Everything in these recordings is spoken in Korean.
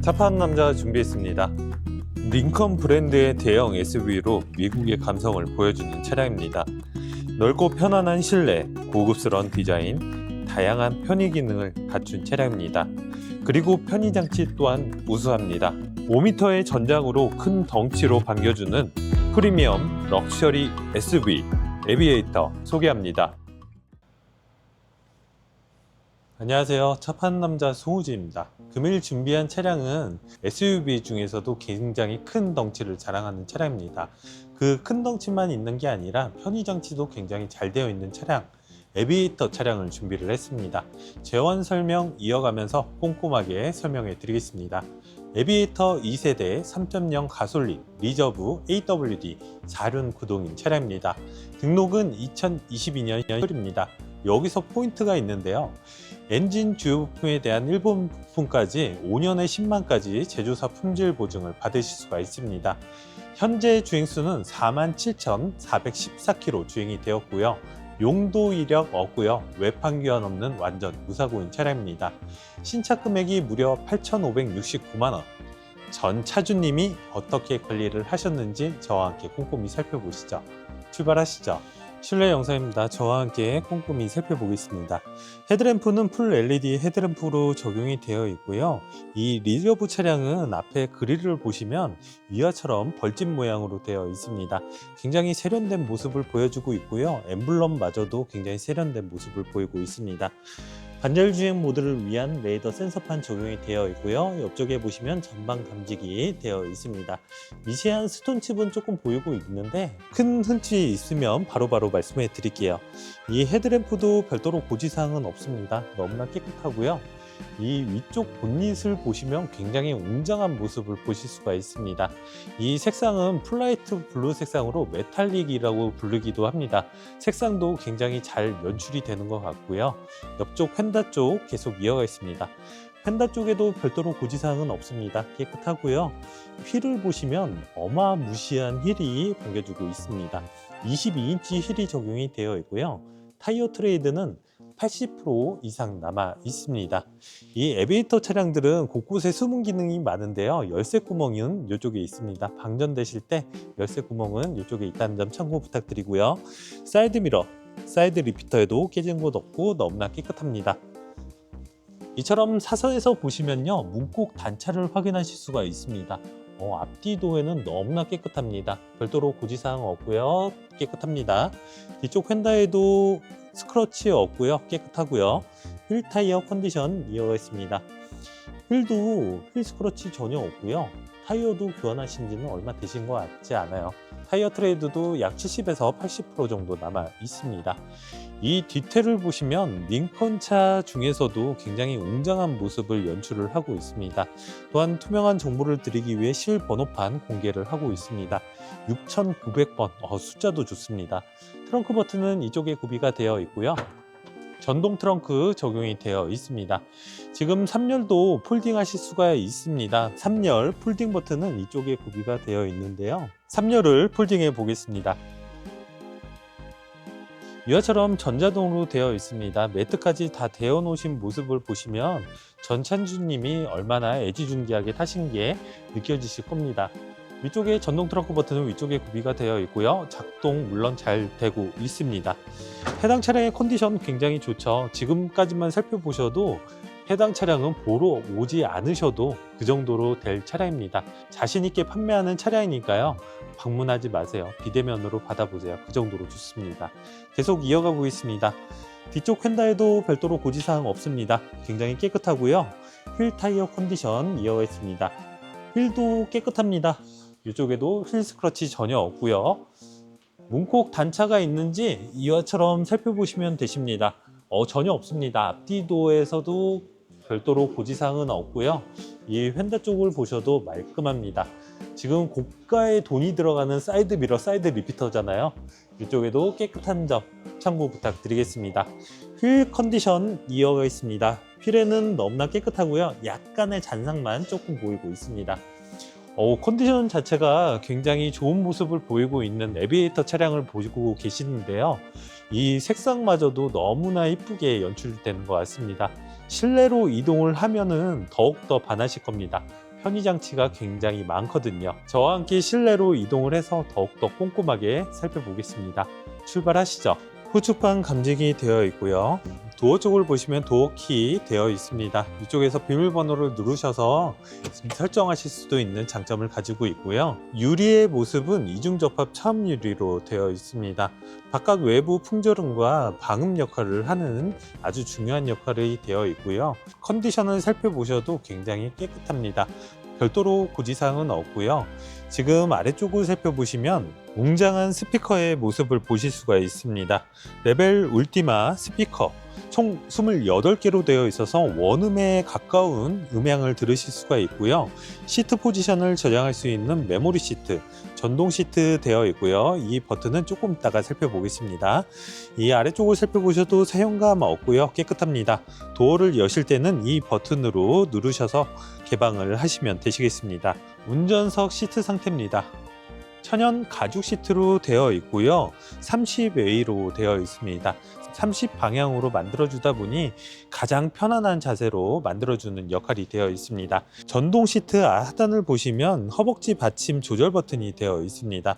차파한 남자 준비했습니다. 링컨 브랜드의 대형 SUV로 미국의 감성을 보여주는 차량입니다. 넓고 편안한 실내, 고급스러운 디자인, 다양한 편의 기능을 갖춘 차량입니다. 그리고 편의 장치 또한 우수합니다. 5m의 전장으로 큰 덩치로 반겨주는 프리미엄 럭셔리 SUV 에비에이터 소개합니다. 안녕하세요. 차 파는 남자 송우지입니다. 금일 준비한 차량은 SUV 중에서도 굉장히 큰 덩치를 자랑하는 차량입니다. 그 큰 덩치만 있는 게 아니라 편의 장치도 굉장히 잘 되어 있는 차량, 에비에이터 차량을 준비를 했습니다. 재원 설명 이어가면서 꼼꼼하게 설명해 드리겠습니다. 에비에이터 2세대 3.0 가솔린 리저브 AWD 4륜 구동인 차량입니다. 등록은 2022년 1월입니다. 여기서 포인트가 있는데요. 엔진 주요 부품에 대한 일본 부품까지 5년에 10만까지 제조사 품질 보증을 받으실 수가 있습니다. 현재 주행수는 47,414km 주행이 되었고요. 용도 이력 없고요. 외판 교환 없는 완전 무사고인 차량입니다. 신차 금액이 무려 8,569만 원. 전 차주님이 어떻게 관리를 하셨는지 저와 함께 꼼꼼히 살펴보시죠. 출발하시죠. 실내 영상입니다. 저와 함께 꼼꼼히 살펴보겠습니다. 헤드램프는 풀 LED 헤드램프로 적용이 되어 있고요. 이 리저브 차량은 앞에 그릴을 보시면 위아처럼 벌집 모양으로 되어 있습니다. 굉장히 세련된 모습을 보여주고 있고요. 엠블럼마저도 굉장히 세련된 모습을 보이고 있습니다. 반절 주행 모드를 위한 레이더 센서판 적용이 되어 있고요. 옆쪽에 보시면 전방 감지기 되어 있습니다. 미세한 스톤 칩은 조금 보이고 있는데 큰 흔치 있으면 바로바로 말씀해 드릴게요. 이 헤드램프도 별도로 고지사항은 없습니다. 너무나 깨끗하고요. 이 위쪽 본닛을 보시면 굉장히 웅장한 모습을 보실 수가 있습니다. 이 색상은 플라이트 블루 색상으로 메탈릭이라고 부르기도 합니다. 색상도 굉장히 잘 연출이 되는 것 같고요. 옆쪽 펜다 쪽 계속 이어가 있습니다. 펜다 쪽에도 별도로 고지사항은 없습니다. 깨끗하고요. 휠을 보시면 어마무시한 휠이 반겨주고 있습니다. 22인치 휠이 적용이 되어 있고요. 타이어 트레이드는 80% 이상 남아 있습니다. 이 에비에이터 차량들은 곳곳에 숨은 기능이 많은데요. 열쇠 구멍은 이쪽에 있습니다. 방전되실 때 열쇠 구멍은 이쪽에 있다는 점 참고 부탁드리고요. 사이드 미러, 사이드 리피터에도 깨진 곳 없고 너무나 깨끗합니다. 이처럼 사선에서 보시면요 문콕 단차를 확인하실 수가 있습니다. 어, 앞뒤 도에는 너무나 깨끗합니다. 별도로 고지사항 없고요. 깨끗합니다. 뒤쪽 휀다에도 스크러치 없고요. 깨끗하고요. 휠 타이어 컨디션 이어가 있습니다. 휠도 휠 스크러치 전혀 없고요. 타이어도 교환하신 지는 얼마 되신 것 같지 않아요. 타이어 트레이드도 약 70에서 80% 정도 남아 있습니다. 이 뒤태를 보시면 링컨 차 중에서도 굉장히 웅장한 모습을 연출을 하고 있습니다. 또한 투명한 정보를 드리기 위해 실 번호판 공개를 하고 있습니다. 6,900번, 어, 숫자도 좋습니다. 트렁크 버튼은 이쪽에 구비가 되어 있고요. 전동 트렁크 적용이 되어 있습니다. 지금 3열도 폴딩 하실 수가 있습니다. 3열 폴딩 버튼은 이쪽에 구비가 되어 있는데요. 3열을 폴딩해 보겠습니다. 이와처럼 전자동으로 되어 있습니다. 매트까지 다 되어 놓으신 모습을 보시면 전 찬주님이 얼마나 애지중지하게 타신 게 느껴지실 겁니다. 위쪽에 전동 트렁크 버튼은 위쪽에 구비가 되어 있고요. 작동 물론 잘 되고 있습니다. 해당 차량의 컨디션 굉장히 좋죠. 지금까지만 살펴보셔도 해당 차량은 보러 오지 않으셔도 그 정도로 될 차량입니다. 자신 있게 판매하는 차량이니까요. 방문하지 마세요. 비대면으로 받아보세요. 그 정도로 좋습니다. 계속 이어가고 있습니다. 뒤쪽 휀다에도 별도로 고지사항 없습니다. 굉장히 깨끗하고요. 휠 타이어 컨디션 이어가 있습니다. 휠도 깨끗합니다. 이쪽에도 휠 스크러치 전혀 없고요. 문콕 단차가 있는지 이와처럼 살펴보시면 되십니다. 어, 전혀 없습니다. 앞뒤도에서도 별도로 고지사항은 없고요. 이 휀다 쪽을 보셔도 말끔합니다. 지금 고가의 돈이 들어가는 사이드 미러, 사이드 리피터잖아요. 이쪽에도 깨끗한 점 참고 부탁드리겠습니다. 휠 컨디션 이어가 있습니다. 휠에는 너무나 깨끗하고요. 약간의 잔상만 조금 보이고 있습니다. 어, 컨디션 자체가 굉장히 좋은 모습을 보이고 있는 에비에이터 차량을 보고 계시는데요. 이 색상마저도 너무나 이쁘게 연출되는 것 같습니다. 실내로 이동을 하면은 더욱더 반하실 겁니다. 편의 장치가 굉장히 많거든요. 저와 함께 실내로 이동을 해서 더욱더 꼼꼼하게 살펴보겠습니다. 출발하시죠. 후측방 감지기 되어 있고요. 도어 쪽을 보시면 도어 키 되어 있습니다. 이쪽에서 비밀번호를 누르셔서 설정하실 수도 있는 장점을 가지고 있고요. 유리의 모습은 이중접합 차음 유리로 되어 있습니다. 바깥 외부 풍절음과 방음 역할을 하는 아주 중요한 역할이 되어 있고요. 컨디션을 살펴보셔도 굉장히 깨끗합니다. 별도로 고지사항은 없고요. 지금 아래쪽을 살펴보시면 웅장한 스피커의 모습을 보실 수가 있습니다. 레벨 울티마 스피커 총 28개로 되어 있어서 원음에 가까운 음향을 들으실 수가 있고요. 시트 포지션을 저장할 수 있는 메모리 시트, 전동 시트 되어 있고요. 이 버튼은 조금 이따가 살펴보겠습니다. 이 아래쪽을 살펴보셔도 사용감 없고요. 깨끗합니다. 도어를 여실 때는 이 버튼으로 누르셔서 개방을 하시면 되시겠습니다. 운전석 시트 상태입니다. 천연 가죽 시트로 되어 있고요. 30A로 되어 있습니다. 30 방향으로 만들어주다 보니 가장 편안한 자세로 만들어주는 역할이 되어 있습니다. 전동 시트 하단을 보시면 허벅지 받침 조절 버튼이 되어 있습니다.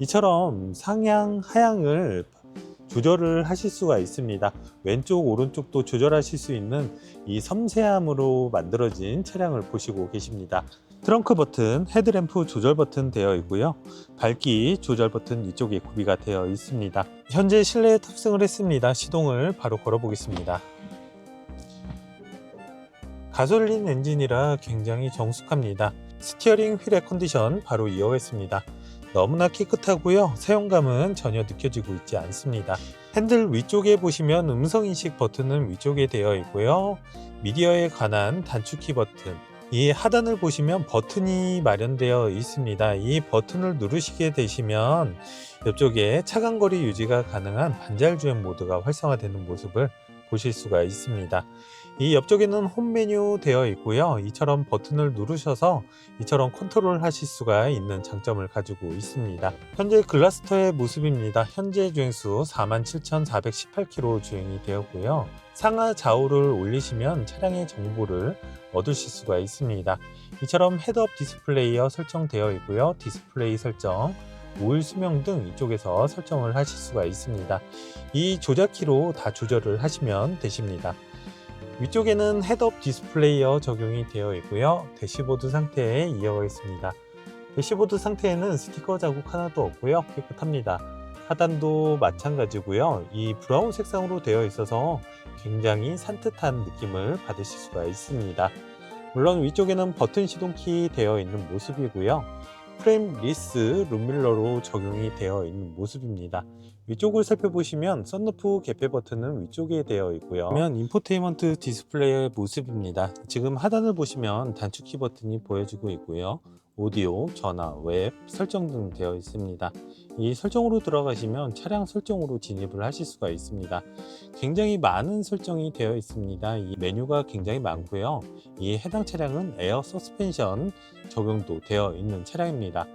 이처럼 상향, 하향을 조절을 하실 수가 있습니다. 왼쪽, 오른쪽도 조절하실 수 있는 이 섬세함으로 만들어진 차량을 보시고 계십니다. 트렁크 버튼, 헤드램프 조절 버튼 되어 있고요. 밝기 조절 버튼 이쪽에 구비가 되어 있습니다. 현재 실내에 탑승을 했습니다. 시동을 바로 걸어 보겠습니다. 가솔린 엔진이라 굉장히 정숙합니다. 스티어링 휠의 컨디션 바로 이어가겠습니다. 너무나 깨끗하고요. 사용감은 전혀 느껴지고 있지 않습니다. 핸들 위쪽에 보시면 음성인식 버튼은 위쪽에 되어 있고요. 미디어에 관한 단축키 버튼, 이 하단을 보시면 버튼이 마련되어 있습니다. 이 버튼을 누르시게 되시면 옆쪽에 차간 거리 유지가 가능한 반잘 주행 모드가 활성화되는 모습을 보실 수가 있습니다. 이 옆쪽에는 홈 메뉴 되어 있고요. 이처럼 버튼을 누르셔서 이처럼 컨트롤 하실 수가 있는 장점을 가지고 있습니다. 현재 글라스터의 모습입니다. 현재 주행수 47,418km 주행이 되었고요. 상하 좌우를 올리시면 차량의 정보를 얻으실 수가 있습니다. 이처럼 헤드업 디스플레이어 설정되어 있고요. 디스플레이 설정, 우일 수명 등 이쪽에서 설정을 하실 수가 있습니다. 이 조작키로 다 조절을 하시면 되십니다. 위쪽에는 헤드업 디스플레이어 적용이 되어 있고요. 대시보드 상태에 이어가겠습니다. 대시보드 상태에는 스티커 자국 하나도 없고요. 깨끗합니다. 하단도 마찬가지고요. 이 브라운 색상으로 되어 있어서 굉장히 산뜻한 느낌을 받으실 수가 있습니다. 물론 위쪽에는 버튼 시동키 되어 있는 모습이고요. 프레임 리스 룸밀러로 적용이 되어 있는 모습입니다. 위쪽을 살펴보시면 썬루프 개폐 버튼은 위쪽에 되어 있고요. 그러면 인포테인먼트 디스플레이의 모습입니다. 지금 하단을 보시면 단축키 버튼이 보여지고 있고요. 오디오, 전화, 웹, 설정 등 되어 있습니다. 이 설정으로 들어가시면 차량 설정으로 진입을 하실 수가 있습니다. 굉장히 많은 설정이 되어 있습니다. 이 메뉴가 굉장히 많고요. 이 해당 차량은 에어 서스펜션 적용도 되어 있는 차량입니다.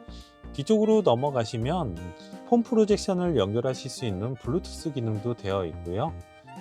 뒤쪽으로 넘어가시면 폰 프로젝션을 연결하실 수 있는 블루투스 기능도 되어 있고요.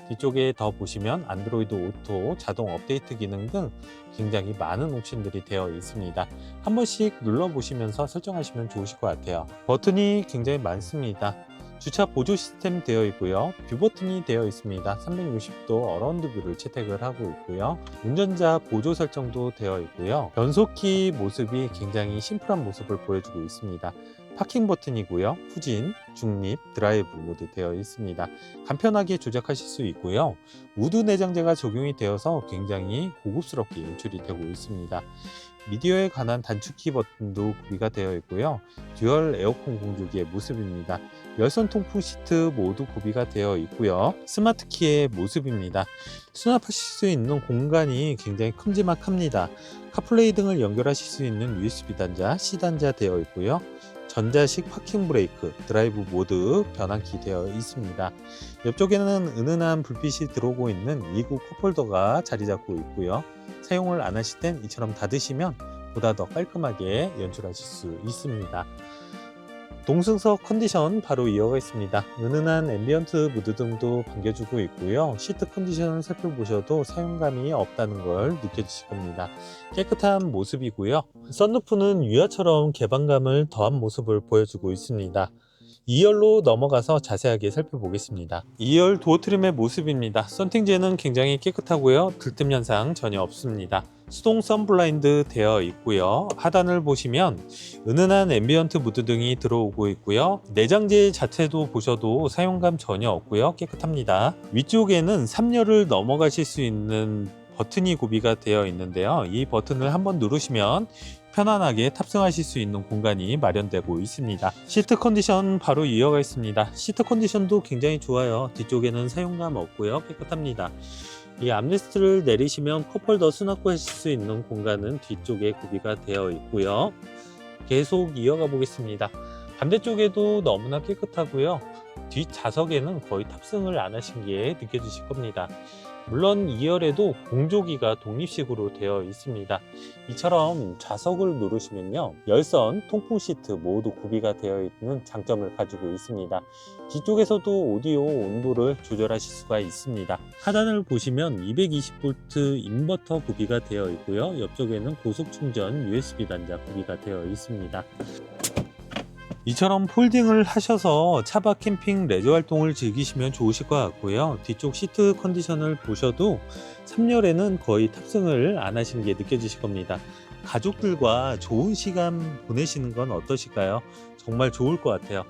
뒤쪽에 더 보시면 안드로이드 오토, 자동 업데이트 기능 등 굉장히 많은 옵션들이 되어 있습니다. 한 번씩 눌러 보시면서 설정하시면 좋으실 것 같아요. 버튼이 굉장히 많습니다. 주차 보조 시스템 되어 있고요. 뷰 버튼이 되어 있습니다. 360도 어라운드 뷰를 채택을 하고 있고요. 운전자 보조 설정도 되어 있고요. 변속키 모습이 굉장히 심플한 모습을 보여주고 있습니다. 파킹 버튼이고요. 후진, 중립, 드라이브 모두 되어 있습니다. 간편하게 조작하실 수 있고요. 우드 내장재가 적용이 되어서 굉장히 고급스럽게 연출이 되고 있습니다. 미디어에 관한 단축키 버튼도 구비가 되어 있고요. 듀얼 에어컨 공조기의 모습입니다. 열선 통풍 시트 모두 구비가 되어 있고요. 스마트 키의 모습입니다. 수납하실 수 있는 공간이 굉장히 큼지막합니다. 카플레이 등을 연결하실 수 있는 USB 단자, C 단자 되어 있고요. 전자식 파킹 브레이크, 드라이브 모드 변환키 되어 있습니다. 옆쪽에는 은은한 불빛이 들어오고 있는 2구 컵홀더가 자리 잡고 있고요. 사용을 안 하실 땐 이처럼 닫으시면 보다 더 깔끔하게 연출하실 수 있습니다. 동승석 컨디션 바로 이어가겠습니다. 은은한 앰비언트 무드 등도 반겨주고 있고요. 시트 컨디션을 살펴보셔도 사용감이 없다는 걸 느껴지실 겁니다. 깨끗한 모습이고요. 썬루프는 위아처럼 개방감을 더한 모습을 보여주고 있습니다. 2열로 넘어가서 자세하게 살펴보겠습니다. 2열 도어 트림의 모습입니다. 썬팅제는 굉장히 깨끗하고요. 들뜸 현상 전혀 없습니다. 수동 썬블라인드 되어 있고요. 하단을 보시면 은은한 앰비언트 무드 등이 들어오고 있고요. 내장재 자체도 보셔도 사용감 전혀 없고요. 깨끗합니다. 위쪽에는 3열을 넘어가실 수 있는 버튼이 구비가 되어 있는데요. 이 버튼을 한번 누르시면 편안하게 탑승하실 수 있는 공간이 마련되고 있습니다. 시트 컨디션 바로 이어가겠습니다. 시트 컨디션도 굉장히 좋아요. 뒤쪽에는 사용감 없고요. 깨끗합니다. 이 암레스트를 내리시면 컵홀더 수납 하실 수 있는 공간은 뒤쪽에 구비가 되어 있고요. 계속 이어가 보겠습니다. 반대쪽에도 너무나 깨끗하고요. 뒷 좌석에는 거의 탑승을 안 하신 게 느껴지실 겁니다. 물론 2열에도 공조기가 독립식으로 되어 있습니다. 이처럼 좌석을 누르시면요. 열선, 통풍 시트 모두 구비가 되어 있는 장점을 가지고 있습니다. 뒤쪽에서도 오디오 온도를 조절하실 수가 있습니다. 하단을 보시면 220V 인버터 구비가 되어 있고요. 옆쪽에는 고속 충전 USB 단자 구비가 되어 있습니다. 이처럼 폴딩을 하셔서 차박 캠핑 레저 활동을 즐기시면 좋으실 것 같고요. 뒤쪽 시트 컨디션을 보셔도 3열에는 거의 탑승을 안 하신 게 느껴지실 겁니다. 가족들과 좋은 시간 보내시는 건 어떠실까요? 정말 좋을 것 같아요.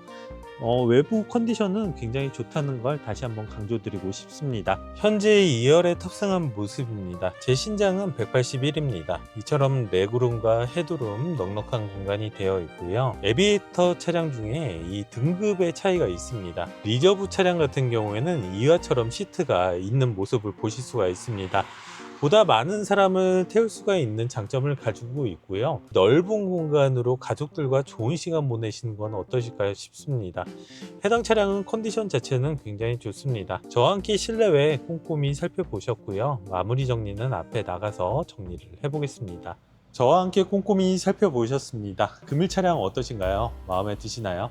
어, 외부 컨디션은 굉장히 좋다는 걸 다시 한번 강조드리고 싶습니다. 현재 2열에 탑승한 모습입니다. 제 신장은 181입니다. 이처럼 레그룸과 헤드룸 넉넉한 공간이 되어 있고요. 에비에이터 차량 중에 이 등급의 차이가 있습니다. 리저브 차량 같은 경우에는 이와처럼 시트가 있는 모습을 보실 수가 있습니다. 보다 많은 사람을 태울 수가 있는 장점을 가지고 있고요. 넓은 공간으로 가족들과 좋은 시간 보내시는 건 어떠실까요 싶습니다. 해당 차량은 컨디션 자체는 굉장히 좋습니다. 저와 함께 실내외 꼼꼼히 살펴보셨고요. 마무리 정리는 앞에 나가서 정리를 해보겠습니다. 저와 함께 꼼꼼히 살펴보셨습니다. 금일 차량 어떠신가요? 마음에 드시나요?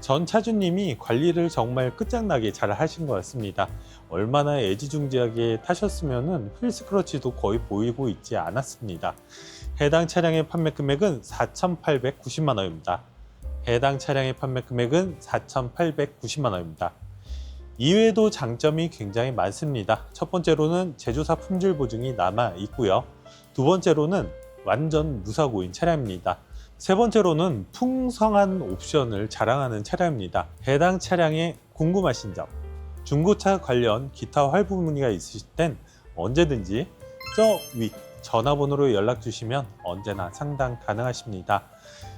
전 차주님이 관리를 정말 끝장나게 잘 하신 것 같습니다. 얼마나 애지중지하게 타셨으면 휠스크러치도 거의 보이고 있지 않았습니다. 해당 차량의 판매 금액은 4,890만 원입니다. 해당 차량의 판매 금액은 4,890만 원입니다. 이외에도 장점이 굉장히 많습니다. 첫 번째로는 제조사 품질 보증이 남아 있고요. 두 번째로는 완전 무사고인 차량입니다. 세 번째로는 풍성한 옵션을 자랑하는 차량입니다. 해당 차량에 궁금하신 점, 중고차 관련 기타 활부 문의가 있으실 땐 언제든지 저 위 전화번호로 연락 주시면 언제나 상담 가능하십니다.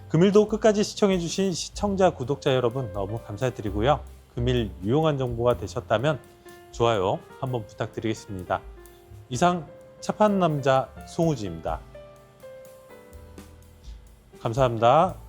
금일도 끝까지 시청해주신 시청자, 구독자 여러분 너무 감사드리고요. 금일 유용한 정보가 되셨다면 좋아요 한번 부탁드리겠습니다. 이상 차 파는 남자 송우지입니다. 감사합니다.